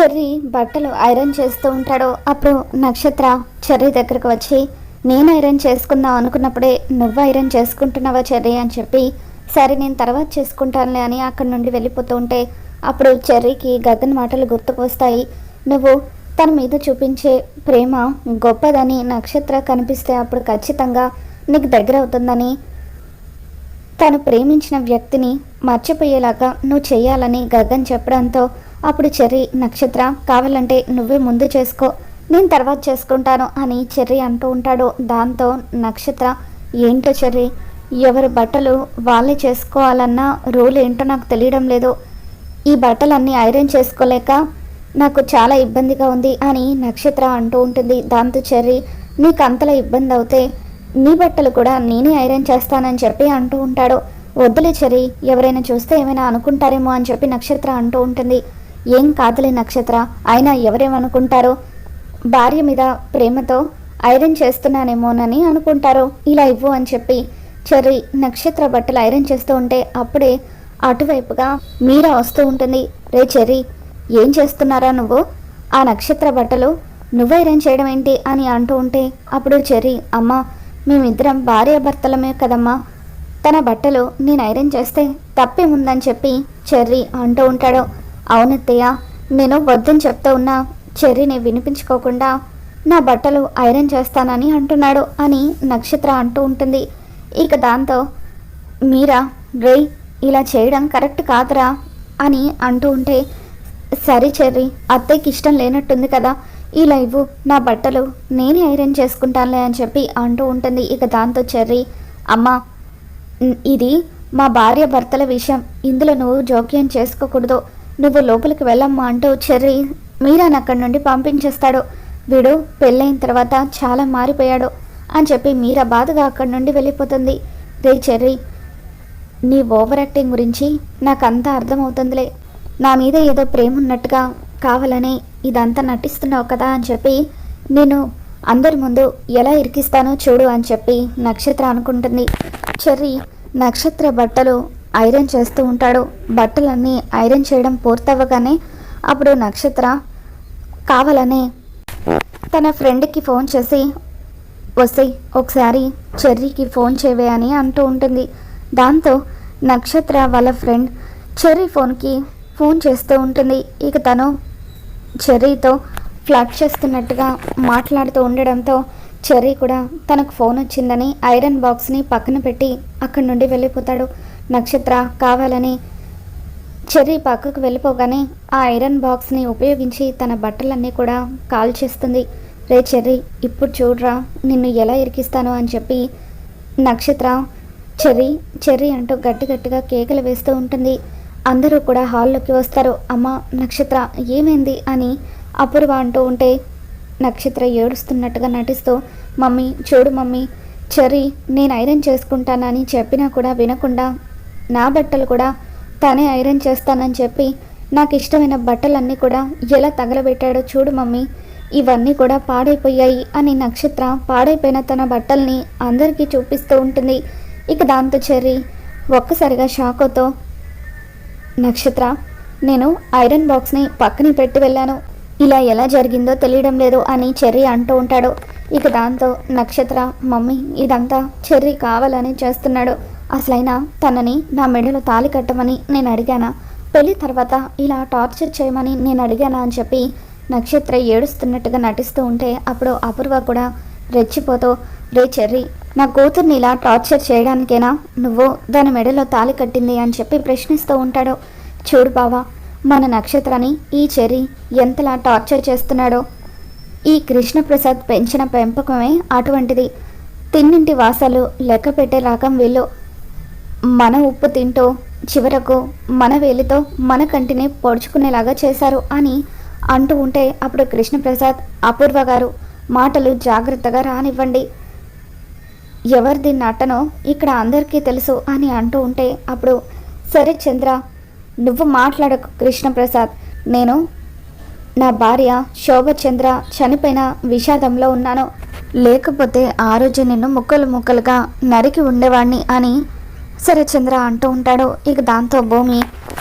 Cherry బట్టలు iron చేస్తూ ఉంటాడు అప్పుడు నక్షత్ర చెర్రి దగ్గరకు వచ్చి నేను ఐరన్ చేసుకుందాం అనుకున్నప్పుడే నువ్వు ఐరన్ చేసుకుంటున్నావా చెర్రీ? అని చెప్పి సరే నేను తర్వాత చేసుకుంటానులే అని అక్కడి నుండి వెళ్ళిపోతూ ఉంటే అప్పుడు చెర్రీకి గగన్ మాటలు గుర్తుకు వస్తాయి నువ్వు తన మీద చూపించే ప్రేమ గొప్పదని నక్షత్ర కనిపిస్తే అప్పుడు ఖచ్చితంగా నీకు దగ్గర అవుతుందని తను ప్రేమించిన వ్యక్తిని మర్చిపోయేలాగా నువ్వు చేయాలని గగన్ చెప్పడంతో అప్పుడు చెర్రీ నక్షత్ర కావాలంటే నువ్వే ముందు చేసుకో. నేను తర్వాత చేసుకుంటాను అని చెర్రీ అంటూ ఉంటాడు. దాంతో నక్షత్ర ఏంటో చెర్రీ? ఎవరి బట్టలు వాళ్ళే చేసుకోవాలన్న రూల్ ఏంటో నాకు తెలియడం లేదు. ఈ బట్టలన్నీ ఐరన్ చేసుకోలేక నాకు చాలా ఇబ్బందిగా ఉంది అని నక్షత్ర అంటూ ఉంటుంది. దాంతో చెర్రీ నీకు అంతలా ఇబ్బంది అవుతే నీ బట్టలు కూడా నేనే ఐరన్ చేస్తానని చెప్పి అంటూ ఉంటాడు. వద్దులే చెర్రీ ఎవరైనా చూస్తే ఏమైనా అనుకుంటారేమో అని చెప్పి నక్షత్ర అంటూ ఉంటుంది. ఏం కాదులే నక్షత్ర అయినా ఎవరేమనుకుంటారో? భార్య మీద ప్రేమతో ఐరన్ చేస్తున్నానేమోనని అనుకుంటారు? ఇలా ఇవ్వు అని చెప్పి చెర్రీ నక్షత్ర బట్టలు ఐరన్ చేస్తూ ఉంటే అప్పుడే అటువైపుగా మీరా వస్తూ ఉంటుంది. రే చెర్రి ఏం చేస్తున్నారా నువ్వు? ఆ నక్షత్ర బట్టలు నువ్వు ఐరన్ చేయడం ఏంటి? అని అంటూ ఉంటే అప్పుడు చెర్రీ అమ్మా మేమిద్దరం భార్యాభర్తలమే కదమ్మా. తన బట్టలు నేను ఐరన్ చేస్తే తప్పేముందని చెప్పి చెర్రీ అంటూ ఉంటాడు. అవునత్తయ్య నేను వద్దని చెప్తూ ఉన్నా చెర్రీని వినిపించుకోకుండా నా బట్టలు ఐరన్ చేస్తానని అంటున్నాడు అని నక్షత్ర అంటూ ఉంటుంది. ఇక దాంతో మీరా రే ఇలా చేయడం కరెక్ట్ కాదురా అని అంటూ ఉంటే సరే చెర్రీ అత్తయ్యకి ఇష్టం లేనట్టుంది కదా ఇలా ఇవ్వు నా బట్టలు నేనే ఐరన్ చేసుకుంటానులే అని చెప్పి అంటూ ఉంటుంది. ఇక దాంతో చెర్రీ అమ్మా ఇది మా భార్య భర్తల విషయం. ఇందులో నువ్వు జోక్యం చేసుకోకూడదు. నువ్వు లోపలికి వెళ్ళమ్మా అంటూ చెర్రీ మీరాని అక్కడి నుండి పంపించేస్తాడు. వీడు పెళ్ళైన తర్వాత చాలా మారిపోయాడు అని చెప్పి మీరా బాధగా అక్కడి నుండి వెళ్ళిపోతుంది. రే చెర్రీ నీ ఓవర్ యాక్టింగ్ గురించి నాకు అర్థమవుతుందిలే. నా మీద ఏదో ప్రేమ ఉన్నట్టుగా కావాలని ఇదంతా నటిస్తున్నావు కదా అని చెప్పి నేను అందరి ముందు ఎలా ఇరికిస్తానో చూడు అని చెప్పి నక్షత్ర అనుకుంటుంది. చెర్రీ నక్షత్ర బట్టలు ఐరన్ చేస్తూ ఉంటాడు. బట్టలన్నీ ఐరన్ చేయడం పూర్తవ్వగానే అప్పుడు నక్షత్ర కావాలని తన ఫ్రెండ్కి ఫోన్ చేసి వస్తే ఒకసారి చెర్రీకి ఫోన్ చేయవే అని అంటూ ఉంటుంది. దాంతో నక్షత్ర వాళ్ళ ఫ్రెండ్ చెర్రీ ఫోన్కి ఫోన్ చేస్తూ ఉంటుంది. ఇక తను చెర్రీతో ఫ్లాట్ చేస్తున్నట్టుగా మాట్లాడుతూ ఉండడంతో చెర్రీ కూడా తనకు ఫోన్ వచ్చిందని ఐరన్ బాక్స్ని పక్కన పెట్టి అక్కడి నుండి వెళ్ళిపోతాడు. నక్షత్ర కావాలని చెర్రీ పక్కకు వెళ్ళిపోగానే ఆ ఐరన్ బాక్స్ని ఉపయోగించి తన బట్టలన్నీ కూడా కాల్ చేస్తుంది. రే చెర్రీ ఇప్పుడు చూడరా నిన్ను ఎలా ఇరికిస్తాను అని చెప్పి నక్షత్ర చెర్రీ చెర్రీ అంటూ గట్టి గట్టిగా కేకలు వేస్తూ ఉంటుంది. అందరూ కూడా హాల్లోకి వస్తారు. అమ్మ నక్షత్ర ఏమైంది? అని అపూర్వ అంటూ ఉంటే నక్షత్ర ఏడుస్తున్నట్టుగా నటిస్తూ మమ్మీ చూడు మమ్మీ చెర్రీ నేను ఐరన్ చేసుకుంటానని చెప్పినా కూడా వినకుండా నా బట్టలు కూడా తనే ఐరన్ చేస్తానని చెప్పి నాకు ఇష్టమైన బట్టలన్నీ కూడా ఎలా తగలబెట్టాడో చూడు మమ్మీ. ఇవన్నీ కూడా పాడైపోయాయి అని నక్షత్ర పాడైపోయిన తన బట్టల్ని అందరికీ చూపిస్తూ ఉంటుంది. ఇక దాంతో చెర్రీ ఒక్కసారిగా షాకోతో నక్షత్ర నేను ఐరన్ బాక్స్ని పక్కన పెట్టి వెళ్ళాను. ఇలా ఎలా జరిగిందో తెలియడం లేదు అని చెర్రీ అంటూ ఉంటాడు. ఇక దాంతో నక్షత్ర మమ్మీ ఇదంతా చెర్రీ కావాలని చేస్తున్నాడు. అసలైనా తనని నా మెడలో తాళి కట్టమని నేను అడిగానా? పెళ్ళి తర్వాత ఇలా టార్చర్ చేయమని నేను అడిగానా అని చెప్పి నక్షత్ర ఏడుస్తున్నట్టుగా నటిస్తూ ఉంటే అప్పుడు అపూర్వ కూడా రెచ్చిపోతూ రే చెర్రీ నా కూతుర్ని ఇలా టార్చర్ చేయడానికేనా? నువ్వు దాని మెడలో తాళి కట్టింది అని చెప్పి ప్రశ్నిస్తూ ఉంటాడో. చూడు బావా మన నక్షత్రాన్ని ఈ చెర్రీ ఎంతలా టార్చర్ చేస్తున్నాడో. ఈ కృష్ణప్రసాద్ పెంచిన పెంపకమే అటువంటిది. తిన్నింటి వాసాలు లెక్క పెట్టే రకం వీళ్ళు. మన ఉప్పు తింటూ చివరకు మన వేలితో మన కంటిని పొడుచుకునేలాగా చేశారు అని అంటూ ఉంటే అప్పుడు కృష్ణప్రసాద్ అపూర్వ గారు మాటలు జాగ్రత్తగా రానివ్వండి. ఎవరిది నటనో ఇక్కడ అందరికీ తెలుసు అని అంటూ ఉంటే అప్పుడు సరే చంద్ర నువ్వు మాట్లాడకు కృష్ణప్రసాద్. నేను నా భార్య శోభచంద్ర చనిపోయిన విషాదంలో ఉన్నాను. లేకపోతే ఆ రోజు నిన్ను ముక్కలు ముక్కలుగా నరికి ఉండేవాడిని అని సరే చంద్ర అంటూ ఉంటాడు. ఇక దాంతో భూమి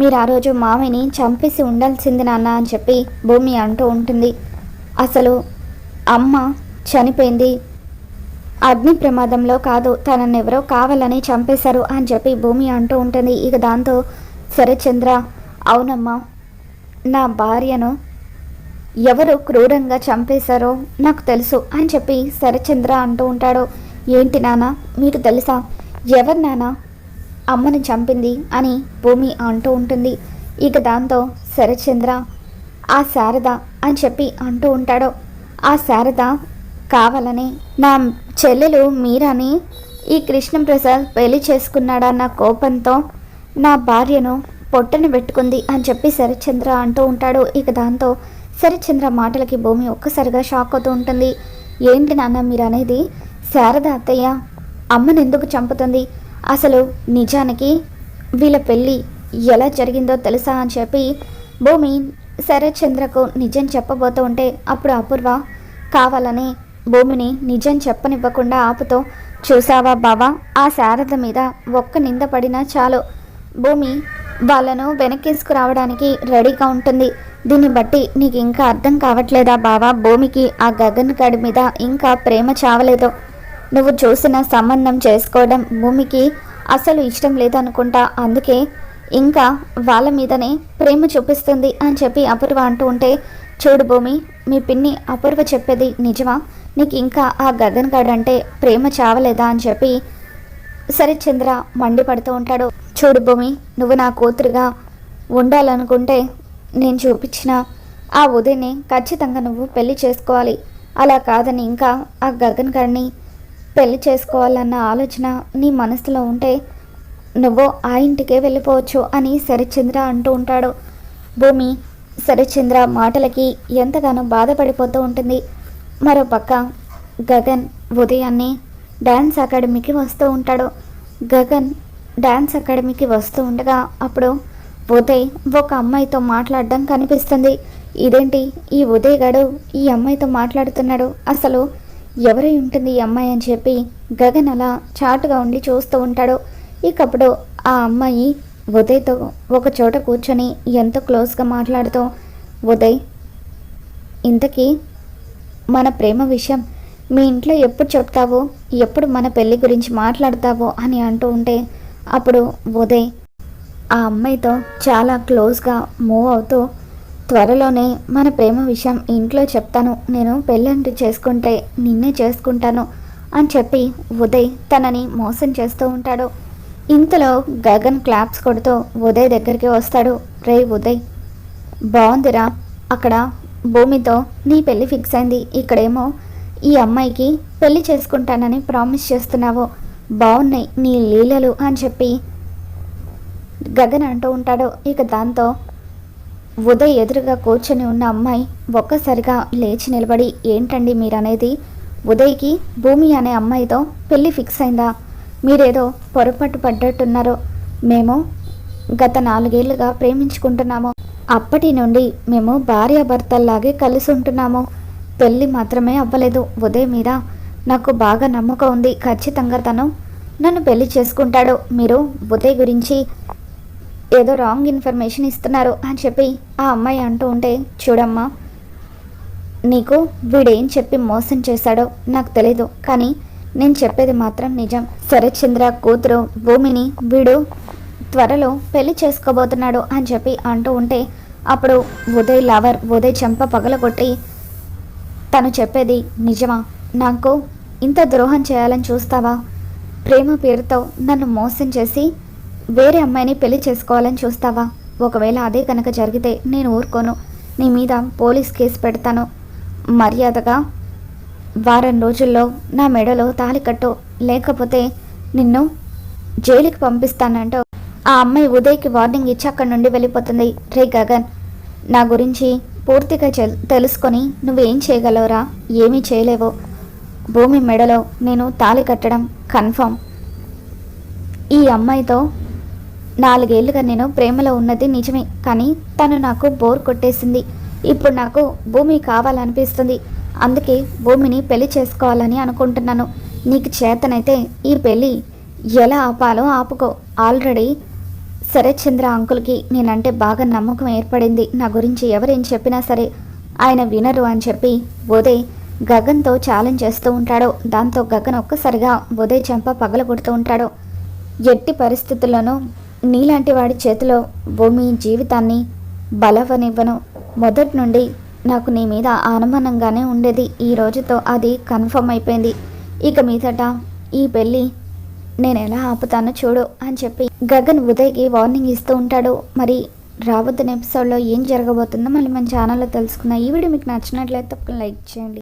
మీరు ఆ రోజు మామిని చంపేసి ఉండాల్సింది నాన్న అని చెప్పి భూమి అంటూ ఉంటుంది. అసలు అమ్మ చనిపోయింది. అగ్ని ప్రమాదంలో కాదు తనని ఎవరో కావాలని చంపేశారు అని చెప్పి భూమి అంటూ ఉంటుంది. ఇక దాంతో సరే చంద్ర అవునమ్మా నా భార్యను ఎవరు క్రూరంగా చంపేశారో నాకు తెలుసు అని చెప్పి శరచంద్ర అంటూ ఉంటాడు. ఏంటి నాన్న మీకు తెలుసా? ఎవరు నాన్న? అమ్మను చంపింది అని భూమి అంటూ ఉంటుంది. ఇక దాంతో శరచంద్ర ఆ శారద అని చెప్పి అంటూ ఉంటాడు. ఆ శారద కావాలని నా చెల్లెలు మీరాని ఈ కృష్ణప్రసాద్ పెళ్ళి చేసుకున్నాడన్న కోపంతో నా భార్యను పొట్టని పెట్టుకుంది అని చెప్పి శరచంద్ర అంటూ ఉంటాడు. ఇక దాంతో శరచంద్ర మాటలకి భూమి ఒక్కసారిగా షాక్ అవుతూ ఉంటుంది. ఏంటి నాన్న మీరు అనేది శారద అత్తయ్య అమ్మను ఎందుకు చంపుతుంది? అసలు నిజానికి వీళ్ళ పెళ్ళి ఎలా జరిగిందో తెలుసా అని చెప్పి భూమి శరత్చంద్రకు నిజం చెప్పబోతూ ఉంటే అప్పుడు అపూర్వ కావాలని భూమిని నిజం చెప్పనివ్వకుండా ఆపుతో చూసావా బావా ఆ శారద మీద ఒక్క నింద పడినా చాలు. భూమి వాళ్ళను వెనకేసుకురావడానికి రెడీగా ఉంటుంది. దీన్ని బట్టి నీకు ఇంకా అర్థం కావట్లేదా బావా? భూమికి ఆ గగన్ గడి మీద ఇంకా ప్రేమ చావలేదు. నువ్వు చూసిన సంబంధం చేసుకోవడం భూమికి అసలు ఇష్టం లేదనుకుంటా. అందుకే ఇంకా వాళ్ళ మీదనే ప్రేమ చూపిస్తుంది అని చెప్పి అపూర్వ అంటూ ఉంటే చూడు భూమి మీ పిన్ని అపూర్వ చెప్పేది నిజమా? నీకు ఇంకా ఆ గగన్ గడ్ అంటే ప్రేమ చావలేదా అని చెప్పి సరే చంద్ర మండిపడుతూ ఉంటాడు. చూడు భూమి నువ్వు నా కూతురుగా ఉండాలనుకుంటే నేను చూపించిన ఆ ఉదయని ఖచ్చితంగా నువ్వు పెళ్ళి చేసుకోవాలి. అలా కాదని ఇంకా ఆ గగన్ గారిని పెళ్ళి చేసుకోవాలన్న ఆలోచన నీ మనసులో ఉంటే నువ్వు ఆ ఇంటికే వెళ్ళిపోవచ్చు అని శరచంద్ర అంటూ ఉంటాడు. భూమి శరచంద్ర మాటలకి ఎంతగానో బాధపడిపోతూ ఉంటుంది. మరో పక్క గగన్ ఉదయాన్నే డ్యాన్స్ అకాడమీకి వస్తూ ఉంటాడు. గగన్ డ్యాన్స్ అకాడమీకి వస్తూ ఉండగా అప్పుడు ఉదయ్ ఒక అమ్మాయితో మాట్లాడడం కనిపిస్తుంది. ఇదేంటి? ఈ ఉదయ్ గడు ఈ అమ్మాయితో మాట్లాడుతున్నాడు. అసలు ఎవరై ఉంటుంది ఈ అమ్మాయి అని చెప్పి గగన్ అలా చాటుగా ఉండి చూస్తూ ఉంటాడు. ఇకప్పుడు ఆ అమ్మాయి ఉదయ్తో ఒక చోట కూర్చొని ఎంతో క్లోజ్గా మాట్లాడుతూ ఉదయ్ ఇంతకీ మన ప్రేమ విషయం మీ ఇంట్లో ఎప్పుడు చెప్తావో? ఎప్పుడు మన పెళ్ళి గురించి మాట్లాడతావో? అని అంటూ ఉంటే అప్పుడు ఉదయ్ ఆ అమ్మాయితో చాలా క్లోజ్గా మూవ్ అవుతూ త్వరలోనే మన ప్రేమ విషయం ఇంట్లో చెప్తాను. నేను పెళ్ళంటి చేసుకుంటే నిన్నే చేసుకుంటాను అని చెప్పి ఉదయ్ తనని మోసం చేస్తూ ఉంటాడు. ఇంతలో గగన్ క్లాప్స్ కొడుతూ ఉదయ్ దగ్గరికి వస్తాడు. రే ఉదయ్ బాగుందిరా అక్కడ భూమితో నీ పెళ్ళి ఫిక్స్ అయింది. ఇక్కడేమో ఈ అమ్మాయికి పెళ్ళి చేసుకుంటానని ప్రామిస్ చేస్తున్నావు. బాగున్నాయి నీ లీలలు అని చెప్పి గగన్ అంటూ ఉంటాడు. ఇక దాంతో ఉదయ్ ఎదురుగా కూర్చొని ఉన్న అమ్మాయి ఒక్కసారిగా లేచి నిలబడి ఏంటండి మీరనేది? ఉదయ్కి భూమి అనే అమ్మాయితో పెళ్ళి ఫిక్స్ అయిందా? మీరేదో పొరపాటు పడ్డట్టున్నారు మేము గత నాలుగేళ్ళుగా ప్రేమించుకుంటున్నాము. అప్పటి నుండి మేము భార్యాభర్తల్లాగే కలిసి ఉంటున్నాము. పెళ్ళి మాత్రమే అవ్వలేదు. ఉదయ్ మీద నాకు బాగా నమ్మకం ఉంది. ఖచ్చితంగా తను నన్ను పెళ్ళి చేసుకుంటాడు. మీరు ఉదయ్ గురించి ఏదో రాంగ్ ఇన్ఫర్మేషన్ ఇస్తున్నారు అని చెప్పి ఆ అమ్మాయి అంటూ ఉంటే చూడమ్మా నీకు వీడేం చెప్పి మోసం చేశాడో నాకు తెలీదు కానీ నేను చెప్పేది మాత్రం నిజం. శరత్చంద్ర కూతురు భూమిని వీడు త్వరలో పెళ్ళి చేసుకోబోతున్నాడు అని చెప్పి అంటూ ఉంటే అప్పుడు ఉదయ్ లవర్ ఉదయ్ చెంప పగలగొట్టి తను చెప్పేది నిజమా? నాకు ఇంత ద్రోహం చేయాలని చూస్తావా? ప్రేమ పేరుతో నన్ను మోసం చేసి వేరే అమ్మాయిని పెళ్ళి చేసుకోవాలని చూస్తావా? ఒకవేళ అదే కనుక జరిగితే నేను ఊరుకోను. నీ మీద పోలీస్ కేసు పెడతాను. మర్యాదగా వారం రోజుల్లో నా మెడలో తాళి కట్టు. లేకపోతే నిన్ను జైలుకి పంపిస్తానంటూ ఆ అమ్మాయి ఉదయ్కి వార్నింగ్ ఇచ్చి అక్కడి నుండి వెళ్ళిపోతుంది. రే గగన్ నా గురించి పూర్తిగా తెలుసుకొని నువ్వేం చేయగలవురా? ఏమీ చేయలేవు. భూమి మెడలో నేను తాళి కట్టడం కన్ఫర్మ్. ఈ అమ్మాయితో నాలుగేళ్ళుగా నేను ప్రేమలో ఉన్నది నిజమే కానీ తను నాకు బోర్ కొట్టేసింది. ఇప్పుడు నాకు భూమి కావాలనిపిస్తుంది. అందుకే భూమిని పెళ్ళి చేసుకోవాలని అనుకుంటున్నాను. నీకు చేతనైతే ఈ పెళ్ళి ఎలా ఆపాలో ఆపుకో. ఆల్రెడీ శరత్చంద్ర చంద్ర అంకుల్కి నేనంటే బాగా నమ్మకం ఏర్పడింది. నా గురించి ఎవరేం చెప్పినా సరే ఆయన వినరు అని చెప్పి ఉదయ్ గగన్తో ఛాలెంజ్ చేస్తూ ఉంటాడు. దాంతో గగన్ ఒక్కసారిగా ఉదయ్ చెంప పగలగొడుతూ ఉంటాడు. ఎట్టి పరిస్థితుల్లోనూ నీలాంటి వాడి చేతిలో భూమి జీవితాన్ని బలవనివ్వను. మొదటి నుండి నాకు నీ మీద అనుమానంగానే ఉండేది. ఈ రోజుతో అది కన్ఫర్మ్ అయిపోయింది. ఇక మీదట ఈ పెళ్ళి నేను ఎలా ఆపుతానో చూడు అని చెప్పి గగన్ ఉదయ్కి వార్నింగ్ ఇస్తూ ఉంటాడు. మరి రాబోతున్న ఎపిసోడ్లో ఏం జరగబోతుందో మళ్ళీ మన ఛానల్లో తెలుసుకున్న ఈ వీడియో మీకు నచ్చినట్లయితే తప్పకుండా లైక్ చేయండి.